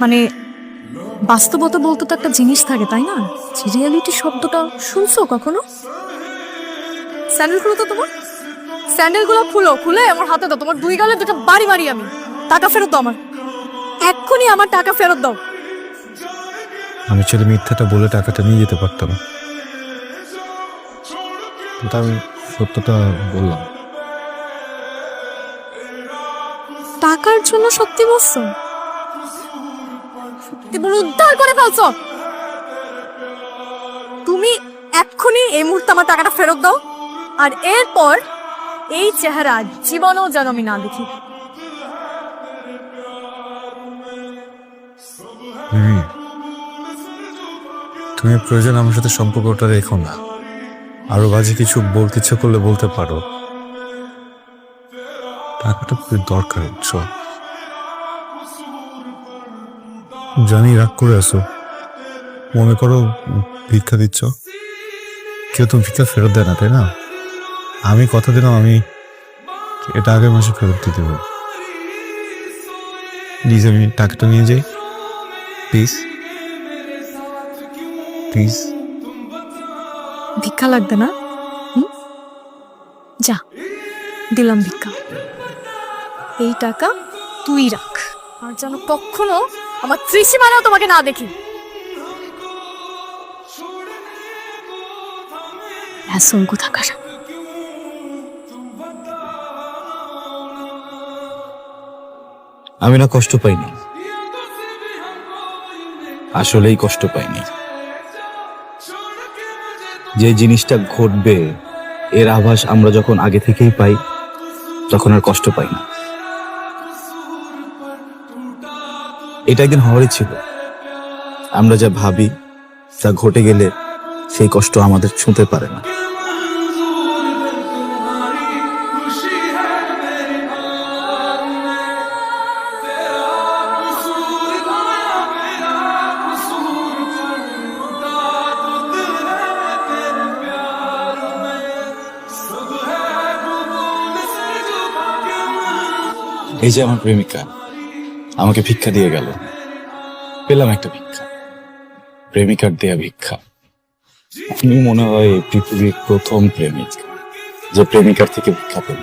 মানে বাস্তবতা বলতে তো একটা জিনিস থাকে তাই না? রিয়েলিটি শব্দটা শুনছো কখনো? স্যান্ডেল খুলো তো তোমার? স্যান্ডেলগুলো খুলো খুলে আমার হাতে দাও তোমার দুই গালে দুটো বাড়ি মারি আমি। টাকা ফেরত দাও আমার। এক্ষুনি আমার টাকা ফেরত দাও। আমি ছেলে মিথ্যাটা বলে টাকাটা নিয়ে যেতে পারতাম কিন্তু আমি সত্যটা বললাম। টাকার জন্য সত্যি বলছো? সত্যি উদ্ধার করে ফেলছো। তুমি এক্ষুনি এই মুহূর্তে আমার টাকাটা ফেরত দাও, আর এরপর এই চেহারা জীবনও যেন আমি না দেখি। তুমি প্রয়োজন আমার সাথে সম্পর্কটা রেখো না। আরও বাজে কিছু বলতে ইচ্ছে করলে বলতে পারো। টাকাটা খুবই দরকার বুঝছ জানি রাগ করে আছো। মনে করো ভিক্ষা দিচ্ছ। কেউ তো ভিক্ষা ফেরত দেয় না, তাই না? আমি কথা দিলাম, আমি এটা আগের মাসে ফেরত দিয়ে দেবো। প্লিজ আমি টাকাটা নিয়ে যাই। প্লিজ প্লিজ ভিক্ষা লাগবে না? যা, দিলাম ভিক্ষা। এই টাকা তুই রাখ। আর যেন কখনো আমার ত্রিসীমানাও তোমাকে না দেখি। অ্যাসঙ্কু থাকার আমি না কষ্ট পাইনি। আসলেই কষ্ট পাইনি। যে জিনিসটা ঘটবে, এর আভাস আমরা যখন আগে থেকেই পাই, তখন আর কষ্ট পাই না। এটা একদিন হওয়ারই ছিল। আমরা যা ভাবি তা ঘটে গেলে সেই কষ্ট আমাদের ছুঁতে পারে না। এই যে আমার প্রেমিকা আমাকে ভিক্ষা দিয়ে গেল। পেলাম একটা ভিক্ষা। প্রেমিকার দেয়া ভিক্ষা। আমি মনে হয় পৃথিবীর প্রথম প্রেমিক যে প্রেমিকার থেকে ভিক্ষা পেল